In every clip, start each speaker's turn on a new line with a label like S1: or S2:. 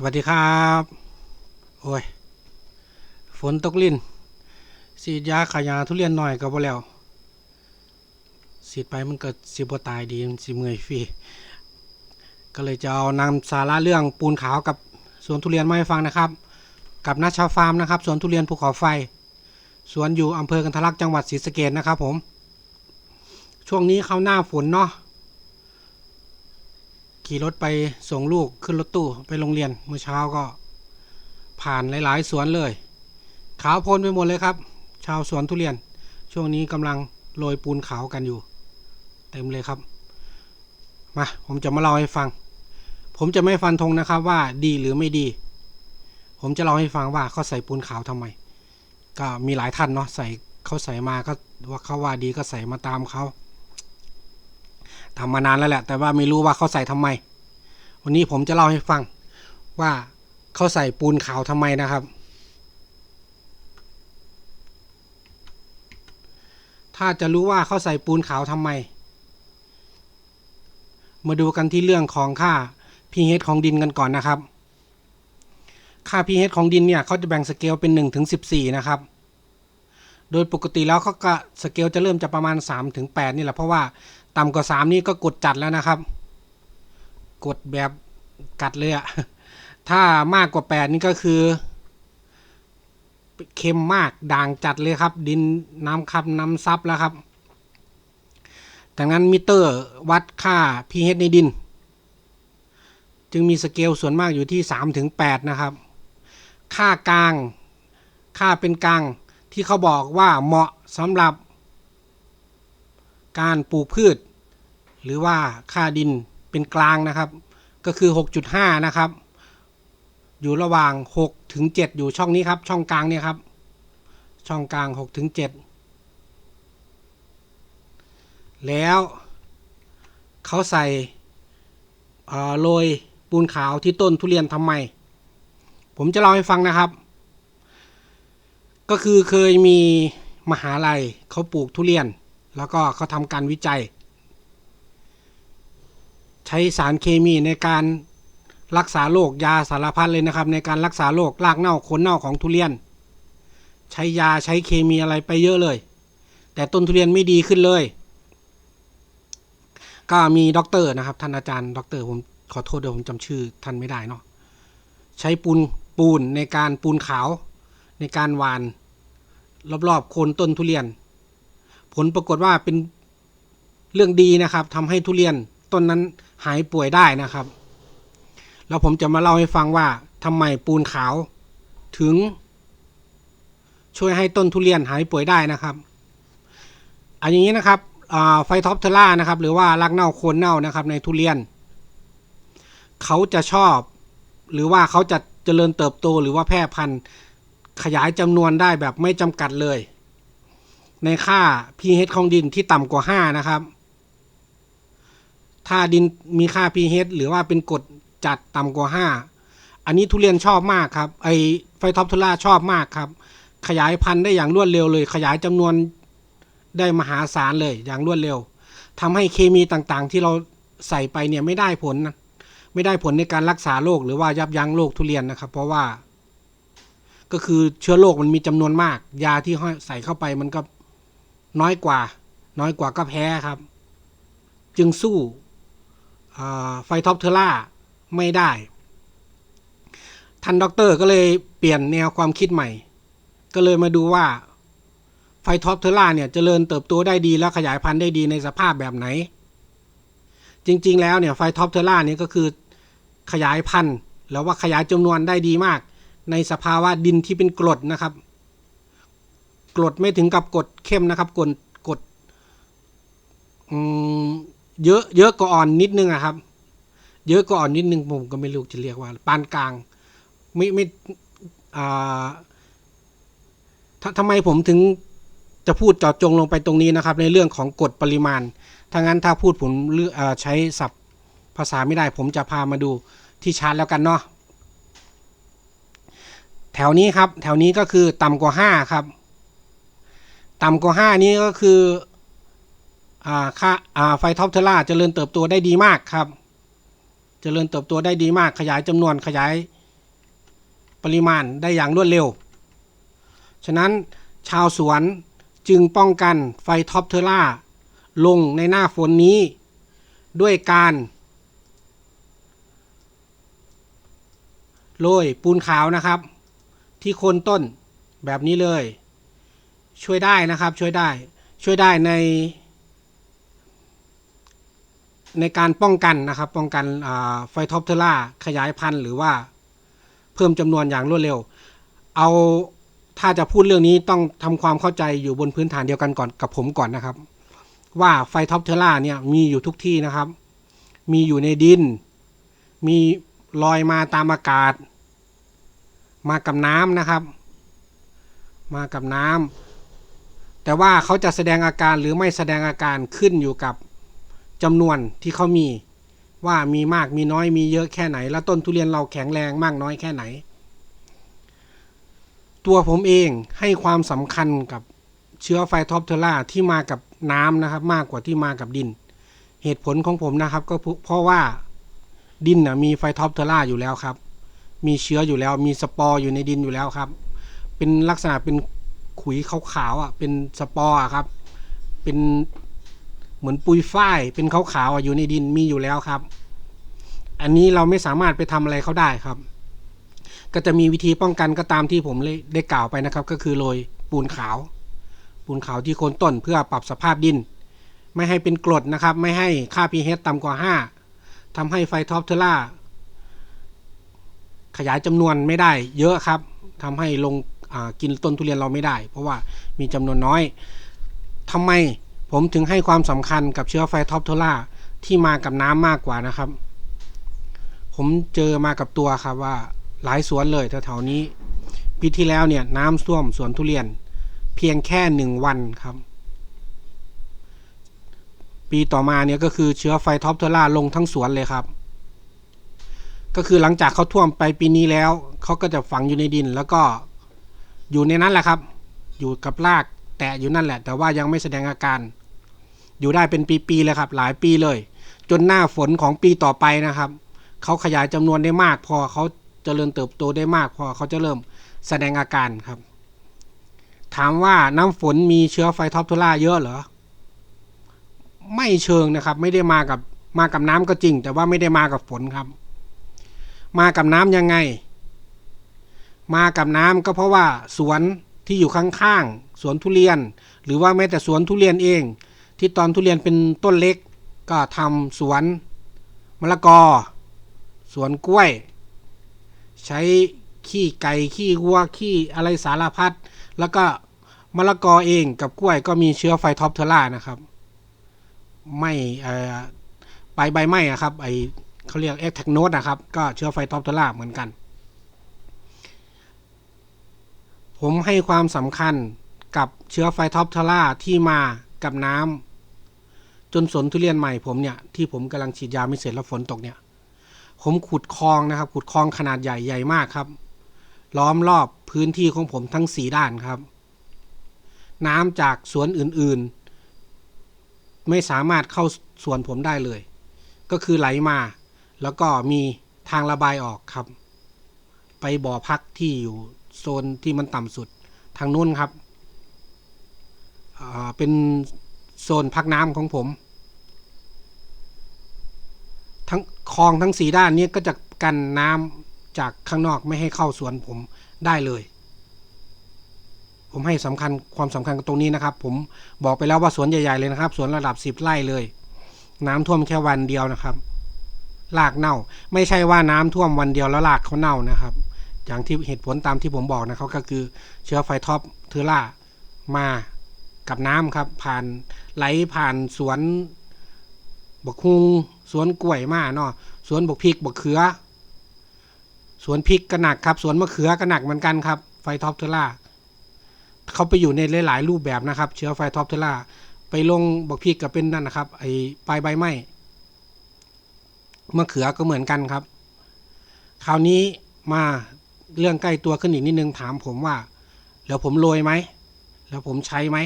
S1: สวัสดีครับ โอ้ย ฝนตกลิ่นสีดยาขายาทุเรียนหน่อยก็บ่แล้วสีดไปมันก็สิบ่ตายดีมันสิเมื่อยฟรีก็เลยจะเอานำสาระเรื่องปูนขาวกับสวนทุเรียนมาให้ฟังนะครับ กับนัชชาฟาร์มนะครับสวนทุเรียนภูเขาไฟสวนอยู่อำเภอกันทลักจังหวัดศรีสะเกดนะครับผม ช่วงนี้เข้าหน้าฝนเนาะ ขี่รถไปส่งลูกขึ้นรถตู้ไปโรงเรียนเมื่อเช้าก็ ผ่านหลาย ๆ สวนเลย ขาวโพลนไปหมดเลยครับ ชาวสวนทุเรียน ช่วงนี้กำลังโรยปูนขาวกันอยู่ เต็มเลยครับ มา ผมจะมาเล่าให้ฟัง ผมจะไม่ฟันธงนะครับว่าดีหรือไม่ดี ผมจะเล่าให้ฟังว่าเขาใส่ปูนขาวทำไม ก็มีหลายท่านเนาะใส่เขาใส่มาก็ว่าเขาว่าดีก็ใส่มาตามเขา ทำมานานแล้วแหละ แต่ว่าไม่รู้ว่าเขาใส่ทำไม วันนี้ผมจะเล่าให้ฟังว่าเขาใส่ปูนขาวทำไมนะครับ ถ้าจะรู้ว่าเขาใส่ปูนขาวทำไม มาดูกันที่เรื่องของค่า pH ของดินกันก่อนนะครับ ค่า pH ของดินเนี่ยเขาจะแบ่งสเกลเป็น1ถึง14 นะครับโดยปกติแล้วเขาก็สเกลจะเริ่มจะประมาณ3ถึง8นี่แหละเพราะว่า ต่ำกว่าสามนี่ก็กดจัดแล้วนะครับ กดแบบกัดเลยอะถ้ามากกว่าแปดนี่ก็คือเค็มมากด่างจัดเลยครับ ดินน้ำคับน้ำซับแล้วครับดังนั้นมิเตอร์วัดค่า pH ในดิน จึงมีสเกลส่วนมากอยู่ที่3ถึง8นะครับ ค่ากลาง ค่าเป็นกลางที่เขาบอกว่าเหมาะสำหรับ การปลูกพืช หรือว่าค่าดินเป็นกลางนะครับ ก็คือ 6.5 นะครับ อยู่ระหว่าง 6 ถึง 7 อยู่ช่องนี้ครับ ช่องกลางเนี่ยครับ ช่องกลาง 6 ถึง 7 แล้วเขาใส่โรยปูนขาวที่ต้นทุเรียนทำไม ผมจะเล่าให้ฟังนะครับ ก็คือเคยมีมหาลัยเขาปลูกทุเรียน แล้วก็เขาทำการวิจัย ใช้สารเคมีในการรักษาโรคยาสารพัดเลยนะครับ ในการรักษาโรครากเน่าขนเน่าของทุเรียน ใช้ยาใช้เคมีอะไรไปเยอะเลย แต่ต้นทุเรียนไม่ดีขึ้นเลย ก็มีด็อกเตอร์นะครับท่านอาจารย์ด็อกเตอร์ผมขอโทษเดี๋ยวผมจำชื่อท่านไม่ได้เนาะใช้ปูนปูนในการปูนขาวในการหวาน รอบๆโคนต้นทุเรียน ลปรากฏว่าเป็นเรื่องดีนะครับทำให้ทุเรียนต้นนั้นหายป่วยได้นะครับ แล้วผมจะมาเล่าให้ฟังว่าทำไมปูนขาว ถึง ช่วยให้ต้นทุเรียนหายป่วยได้นะครับอันอย่างนี้นะครับไฟท็อปเทล่านะครับ หรือว่ารักเน่าโคนเน่านะครับ ในทุเรียน เขาจะชอบ หรือว่าเขาจะเจริญเติบโตหรือว่าแพร่พันธุ์ขยายจำนวนได้แบบไม่จำกัดเลย ในค่า pH ของดินที่ต่ำกว่า 5 นะครับ ถ้าดินมีค่า pH หรือว่าเป็นกรดจัดต่ำกว่า 5 อันนี้ทุเรียนชอบมากครับไอไฟท็อปทุล่าชอบมากครับ ขยายพันธุ์ได้อย่างรวดเร็วเลย ขยายจำนวนได้มหาศาลเลยอย่างรวดเร็วทำให้เคมีต่างๆ ที่เราใส่ไปเนี่ยไม่ได้ผลนะไม่ได้ผลในการรักษาโรคหรือว่ายับยั้งโรคทุเรียนนะครับ เพราะว่า ก็คือเชื้อโรคมันมีจำนวนมาก ยาที่ใส่เข้าไปมันก็ น้อยกว่า น้อยกว่าก็แพ้ครับ จึงสู้ไฟท็อปเทอร่าไม่ได้ท่านด็อกเตอร์ก็เลยเปลี่ยนแนวความคิดใหม่ ก็เลยมาดูว่าไฟท็อปเทอร่าเนี่ยจเจริญเติบโตได้ดีและขยายพันธุ์ได้ดีในสภาพแบบไหน จริงๆแล้วเนี่ยไฟท็อปเทอร่าเนี่ยก็คือขยายพันธุ์ แล้วว่าขยายจำนวนได้ดีมาก ในสภาวะดินที่เป็นกรดนะครับ กรดไม่ถึงกับกดเข้มนะครับกดกดเยอะเยอะกว่าอ่อนนิดนึงอะครับ เยอะกว่าอ่อนนิดนึงผมก็ไม่รู้จะเรียกว่า ปานกลาง ไม่ไม่อ่าทำไมผมถึงจะพูดเจาะจงลงไปตรงนี้นะครับ ในเรื่องของกฎปริมาณถ้างั้นถ้าพูดผมใช้ศัพท์ภาษาไม่ได้ ผมจะพามาดูที่ชาร์ตแล้วกันเนาะแถวนี้ครับ แถวนี้ก็คือต่ำกว่าห้าครับ ต่ำกว่าห้านี้ก็คืออ่าค่าอ่าไฟท็อปเทล่าจเจริญเติบโตได้ดีมากครับจเจริญเติบโตได้ดีมาก ขยายจำนวนขยายปริมาณได้อย่างรวดเร็ว ฉะนั้นชาวสวนจึงป้องกันไฟท็อปเทอร่าลงในหน้าฝนนี้ ด้วยการโรยปูนขาวนะครับ ที่โคนต้นแบบนี้เลย ช่วยได้นะครับช่วยได้ช่วยได้ใน ในการป้องกันนะครับ ป้องกันไฟท็อปเทอร่าขยายพันธุ์หรือว่าเพิ่มจำนวนอย่างรวดเร็ว เอาถ้าจะพูดเรื่องนี้ต้องทำความเข้าใจอยู่บนพื้นฐานเดียวกันก่อนกับผมก่อนนะครับ ว่าไฟท็อปเทอร่าเนี่ยมีอยู่ทุกที่นะครับ มีอยู่ในดิน มีลอยมาตามอากาศ มากับน้ำนะครับ มากับน้ำ แต่ว่าเขาจะแสดงอาการหรือไม่แสดงอาการขึ้นอยู่กับจำนวนที่เขามี ว่ามีมากมีน้อยมีเยอะแค่ไหน แล้วต้นทุเรียนเราแข็งแรงมากน้อยแค่ไหน ตัวผมเองให้ความสำคัญกับเชื้อไฟท็อปเทอร่าที่มากับน้ำนะครับ มากกว่าที่มากับดิน เหตุผลของผมนะครับ ก็เพราะว่าดินนะมีไฟท็อปเทอร่าอยู่แล้วครับ มีเชื้ออยู่แล้วมีสปอร์อยู่ในดินอยู่แล้วครับ เป็นลักษณะเป็น ขุยขาวๆอะ เป็นสปอร์อะครับ เป็นเหมือนปุยฝ้าย เป็นขาวๆอะอยู่ในดินมีอยู่แล้วครับ อันนี้เราไม่สามารถไปทำอะไรเขาได้ครับ ก็จะมีวิธีป้องกันก็ตามที่ผมได้กล่าวไปนะครับ ก็คือโรยปูนขาว ปูนขาวที่โคนต้นเพื่อปรับสภาพดิน ไม่ให้เป็นกรดนะครับ ไม่ให้ค่า pH ต่ำกว่า 5ทำให้ไฟท็อปเทอร่าขยายจำนวนไม่ได้เยอะครับทำให้ลง กินต้นทุเรียนเราไม่ได้ เพราะว่ามีจำนวนน้อยทำไมผมถึงให้ความสำคัญกับเชื้อไฟท็อปเทอร่าที่มากับน้ำมากกว่านะครับ ผมเจอมากับตัวครับว่าหลายสวนเลยแถวๆนี้ปีที่แล้วเนี่ยน้ำท่วมสวนทุเรียน เพียงแค่หนึ่งวันครับ ปีต่อมาเนี่ยก็คือเชื้อไฟท็อปเทอร่าลงทั้งสวนเลยครับ ก็คือหลังจากเขาท่วมไปปีนี้แล้ว เขาก็จะฝังอยู่ในดิน แล้วก็ อยู่ในนั้นแหละครับ อยู่กับรากแตะอยู่นั่นแหละ แต่ว่ายังไม่แสดงอาการ อยู่ได้เป็นปีๆเลยครับ หลายปีเลย จนหน้าฝนของปีต่อไปนะครับเขาขยายจำนวนได้มาก พอเขาจเจริญเติบโตได้มากพอเขาจะเริ่มแสดงอาการครับ ถามว่าน้ำฝนมีเชื้อไฟท็อปทูล่าเยอะเหรอไม่เชิงนะครับ ไม่ได้มากับมากับน้ำก็จริง แต่ว่าไม่ได้มากับฝนครับ มากับน้ำยังไง มากับน้ำก็เพราะว่าสวนที่อยู่ข้างๆสวนทุเรียน หรือว่าแม้แต่สวนทุเรียนเอง ที่ตอนทุเรียนเป็นต้นเล็ก ก็ทำสวนมะละกอ สวนกล้วย ใช้ขี้ไก่ขี้วัวขี้อะไรสารพัดแล้วก็มะละกอเองกับกล้วยก็มีเชื้อไฟท็อปเทอร่านะครับไม่ใบใบไม้อะครับไอเขาเรียกเอ็กแทกโนดนะครับ ก็เชื้อไฟท็อปเทอร่าเหมือนกัน ผมให้ความสำคัญกับเชื้อไฟท็อปทอร่าที่มากับน้ำจนสนทุเรียนใหม่ผมเนี่ย ที่ผมกำลังฉีดยาไม่เสร็จแล้วฝนตกเนี่ย ผมขุดคลองนะครับ ขุดคลองขนาดใหญ่ใหญ่มากครับ ล้อมรอบพื้นที่ของผมทั้งสีด้านครับ น้ำจากสวนอื่นๆ ไม่สามารถเข้าสวนผมได้เลย ก็คือไหลมา แล้วก็มีทางระบายออกครับ ไปบ่อพักที่อยู่ โซนที่มันต่ำสุดทางนู้นครับเป็นโซนพักน้ำของผม ทั้งคลองทั้งสีด้านนี้ก็จะกันน้ำจากข้างนอกไม่ให้เข้าสวนผมได้เลย ผมให้สำคัญความสำคัญกับตรงนี้นะครับ ผมบอกไปแล้วว่าสวนใหญ่ๆเลยนะครับสวนระดับสิบไร่เลย น้ำท่วมแค่วันเดียวนะครับรากเน่า ไม่ใช่ว่าน้ำท่วมวันเดียวแล้วรากเขาเน่านะครับ อย่างที่เหตุผลตามที่ผมบอกนะครับก็คือเชื้อไฟท็อปเทอร่ามากับน้ำครับ ผ่านไหลผ่านสวนบกฮุงสวนกล้วยมาเนาะสวนบกพริกบกเขือ สวนพริกก็หนักครับ สวนมะเขือก็หนักเหมือนกันครับ ไฟท็อปเทอร่าเขาไปอยู่ในหลาย ๆ รูปแบบนะครับ เชื้อไฟท็อปเทอร่าไปลงบกพริกกับเป็นนั่นนะครับ ไอ้ปลายใบไม้มะเขือก็เหมือนกันครับ คราวนี้มา เรื่องใกล้ตัวขึ้นอีกนิดนึงถามผมว่า แล้วผมโรยไหม แล้วผมใช้ไหม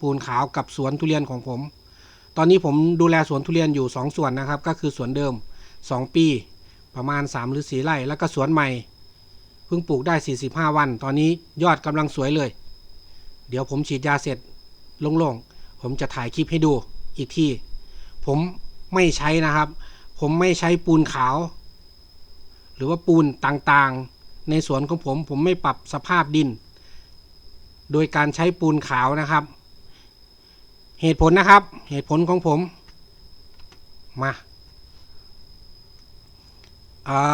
S1: ปูนขาวกับสวนทุเรียนของผม ตอนนี้ผมดูแลสวนทุเรียนอยู่สองส่วนนะครับ ก็คือสวนเดิมสองปี ประมาณสามหรือสี่ไร่ แล้วก็สวนใหม่เเพิ่งปลูกได้ 45 วัน ตอนนี้ยอดกำลังสวยเลย เดี๋ยวผมฉีดยาเสร็จโล่งๆ ผมจะถ่ายคลิปให้ดูอีกที ผมไม่ใช้นะครับ ผมไม่ใช้ปูนขาว หรือว่าปูนต่างๆ ในสวนของผมผมไม่ปรับสภาพดิน โดยการใช้ปูนขาวนะครับ เหตุผลนะครับ เหตุผลของผมมา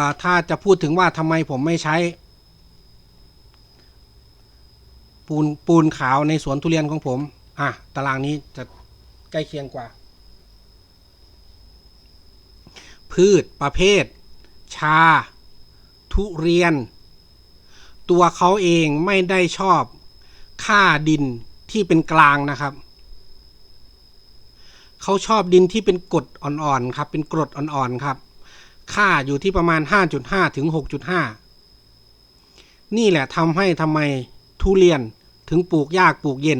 S1: าถ้าจะพูดถึงว่าทำไมผมไม่ใช้ ปูนปูนขาวในสวนทุเรียนของผม อะ ตารางนี้จะใกล้เคียงกว่า พืชประเภท ชา ทุเรียน ตัวเขาเองไม่ได้ชอบค่าดินที่เป็นกลางนะครับ เขาชอบดินที่เป็นกรดอ่อนๆครับ เป็นกรดอ่อนๆครับ ค่าอยู่ที่ประมาณ 5.5 ถึง 6.5 นี่แหละทำให้ทำไมทุเรียนถึงปลูกยากปลูกเย็น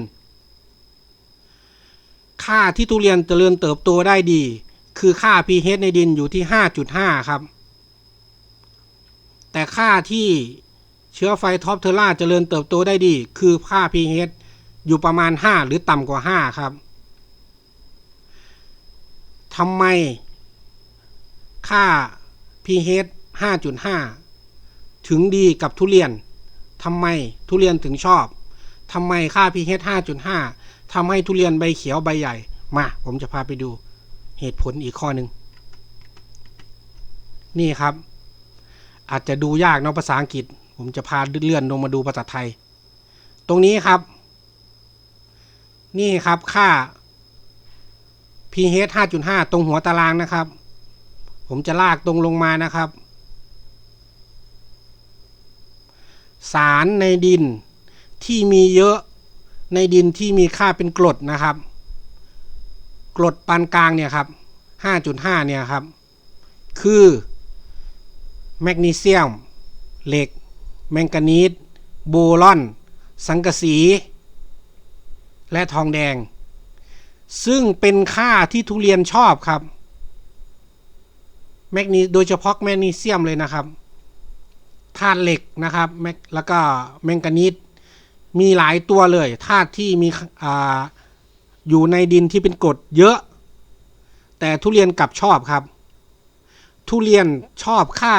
S1: ค่าที่ทุเรียนเจริญเติบโตได้ดี คือค่า pH ในดินอยู่ที่ 5.5 ครับ แต่ค่าที่ เชื้อไฟท็อปเทอร่าเจริญเติบโตได้ดี คือค่า pH อยู่ประมาณ 5 หรือต่ำกว่า 5 ครับทำไมค่า pH 5.5 ถึงดีกับทุเรียนทำไมทุเรียนถึงชอบทำไมค่า pH 5.5 ทำให้ทุเรียนใบเขียวใบใหญ่ มา ผมจะพาไปดูเหตุผลอีกข้อหนึ่ง นี่ครับ อาจจะดูยากเนาะภาษาอังกฤษ ผมจะพาเลื่อนลงมาดูภาษาไทย ตรงนี้ครับ นี่ครับค่า pH 5.5 ตรงหัวตารางนะครับ ผมจะลากตรงลงมานะครับ สารในดินที่มีเยอะในดินที่มีค่าเป็นกรดนะครับ กรดปานกลางเนี่ยครับ 5.5 เนี่ยครับ คือ แมกนีเซียม เหล็ก แมงกานีสโบรอน สังกะสี และทองแดง ซึ่งเป็นค่าที่ทุเรียนชอบครับ แมกนีโดยเฉพาะแมกนีเซียมเลยนะครับธาตุเหล็กนะครับแล้วก็แมงกานีสมีหลายตัวเลยธาตุที่มีออยู่ในดินที่เป็นกรดเยอะ แต่ทุเรียนกลับชอบครับ ทุเรียนชอบค่า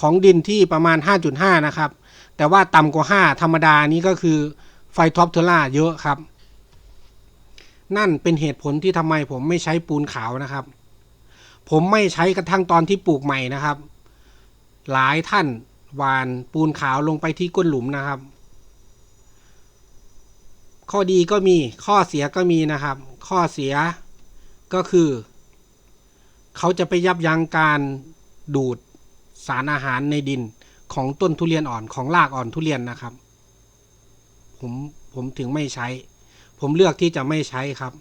S1: ของดินที่ประมาณ 5.5 นะครับ แต่ว่าต่ำกว่า 5 ธรรมดานี้ก็คือไฟท็อปเทอร่าเยอะครับ นั่นเป็นเหตุผลที่ทำไมผมไม่ใช้ปูนขาวนะครับ ผมไม่ใช้กระทั่งตอนที่ปลูกใหม่นะครับ หลายท่านหวานปูนขาวลงไปที่ก้นหลุมนะครับ ข้อดีก็มีข้อเสียก็มีนะครับ ข้อเสียก็คือ เขาจะไปยับยั้งการดูด สารอาหารในดินของต้นทุเรียนอ่อนของรากอ่อนทุเรียนนะครับ ผมผมถึงไม่ใช้ ผมเลือกที่จะไม่ใช้ครับ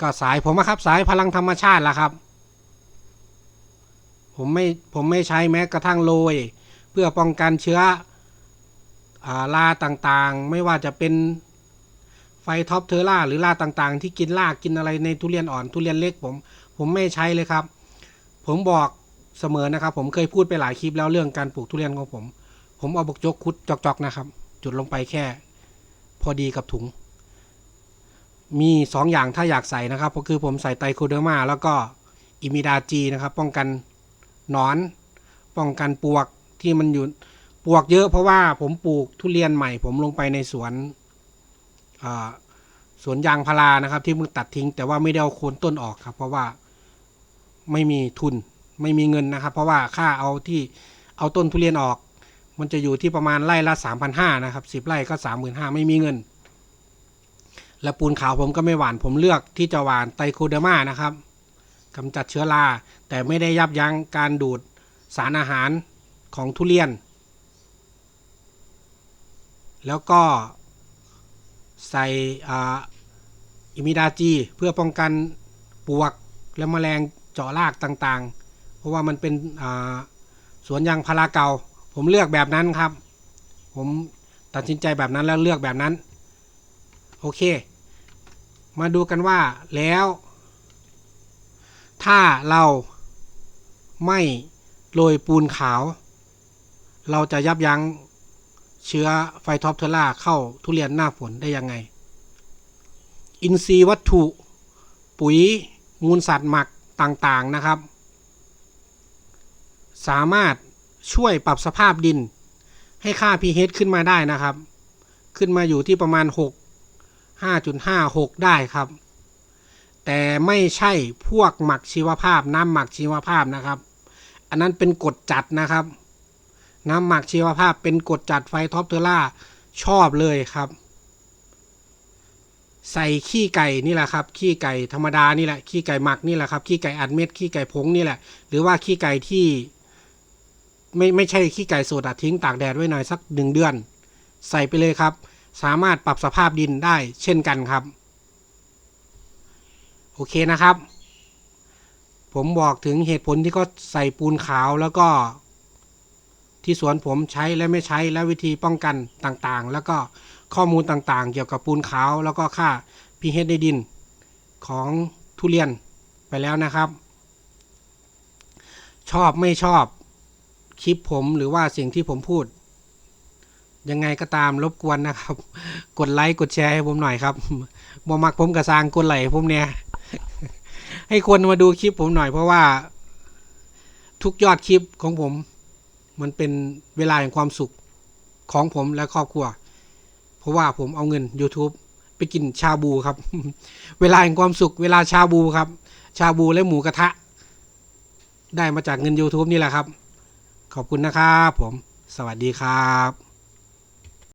S1: ก็สายผมอะครับ สายพลังธรรมชาติละครับ ผมไม่ผมไม่ใช้แม้กระทั่งโรยเพื่อป้องกันเชื้ออาราต่างๆ ไม่ว่าจะเป็นไฟท็อปเทอร่าหรือราต่างๆ ที่กินรากกินอะไรในทุเรียนอ่อนทุเรียนเล็กผม ผมไม่ใช้เลยครับ ผมบอก เสมอนะครับ ผมเคยพูดไปหลายคลิปแล้วเรื่องการปลูกทุเรียนของผม ผมเอาบกจกคุดจอกๆนะครับ จุดลงไปแค่ พอดีกับถุง มีสองอย่างถ้าอยากใส่นะครับ ก็คือผมใส่ไตรโคเดอร์มาแล้วก็อิมิดาจีนะครับ ป้องกันหนอน ป้องกันปวกที่มันอยู่ปวกเยอะเพราะว่าผมปลูกทุเรียนใหม่ ผมลงไปในสวนสวนยางพารานะครับ ที่เพิ่งตัดทิ้ง แต่ว่าไม่ได้เอาโคนต้นออกครับ เพราะว่าไม่มีทุน ไม่มีเงินนะครับ เพราะว่าค่าเอาที่เอาต้นทุเรียนออก มันจะอยู่ที่ประมาณไร่ละสามพันห้านะครับสิบไร่ก็สามหมื่นห้าไม่มีเงิน และปูนขาวผมก็ไม่หวานผมเลือกที่จะหวานไตโคเดอร์มานะครับกำจัดเชื้อรา แต่ไม่ได้ยับยั้งการดูดสารอาหารของทุเรียน แล้วก็ใส่อิมิดาจี เพื่อป้องกันปวกและแมลงเจาะรากต่างๆ ราะว่ามันเป็นสวนยางพาราเก่า ผมเลือกแบบนั้นครับ ผมตัดสินใจแบบนั้นแล้วเลือกแบบนั้น โอเค มาดูกันว่าแล้ว ถ้าเราไม่โรยปูนขาว เราจะยับยั้งเชื้อไฟท็อปเทอร่าเข้าทุเรียนหน้าฝนได้ยังไง อินทรีย์วัตถุ ปุ๋ยมูลสัตว์หมักต่างๆนะครับ สามารถช่วยปรับสภาพดิน ให้ค่า pH ขึ้นมาได้นะครับ ขึ้นมาอยู่ที่ประมาณ 6 5.56 ได้ครับ แต่ไม่ใช่พวกหมักชีวภาพ น้ำหมักชีวภาพนะครับ อันนั้นเป็นกรดจัดนะครับ น้ำหมักชีวภาพเป็นกรดจัดไฟท็อปเทอร่าชอบเลยครับ ใส่ขี้ไก่นี่แหละครับ ขี้ไก่ธรรมดานี่แหละ ขี้ไก่หมักนี่แหละครับ ขี้ไก่อัดเม็ด ขี้ไก่ผงนี่แหละ หรือว่าขี้ไก่ที่ ไม่ไม่ใช่ขี้ไก่สดอะทิ้งตากแดดไว้หน่อยสักหนึ่งเดือน ใส่ไปเลยครับ สามารถปรับสภาพดินได้เช่นกันครับ โอเคนะครับ ผมบอกถึงเหตุผลที่เขาใส่ปูนขาวแล้วก็ ที่สวนผมใช้และไม่ใช้และวิธีป้องกันต่างๆ แล้วก็ข้อมูลต่างๆ เกี่ยวกับปูนขาวแล้วก็ค่า pH ในดินของทุเรียนไปแล้วนะครับ ชอบไม่ชอบ คลิปผมหรือว่าสิ่งที่ผมพูด ยังไงก็ตามรบกวนนะครับ กดไลค์กดแชร์ให้ผมหน่อยครับบ่มักผมกระซางกดไห้ผมเนี่ย ให้คนมาดูคลิปผมหน่อยเพราะว่า ทุกยอดคลิปของผม มันเป็นเวลาแห่งความสุขของผมและครอบครัว เพราะว่าผมเอาเงิน YouTube ไปกินชาบูครับ เวลาแห่งความสุข เวลาชาบูครับ ชาบูและหมูกระทะ ได้มาจากเงิน YouTube นี่แหละครับ ขอบคุณนะครับผม สวัสดีครับ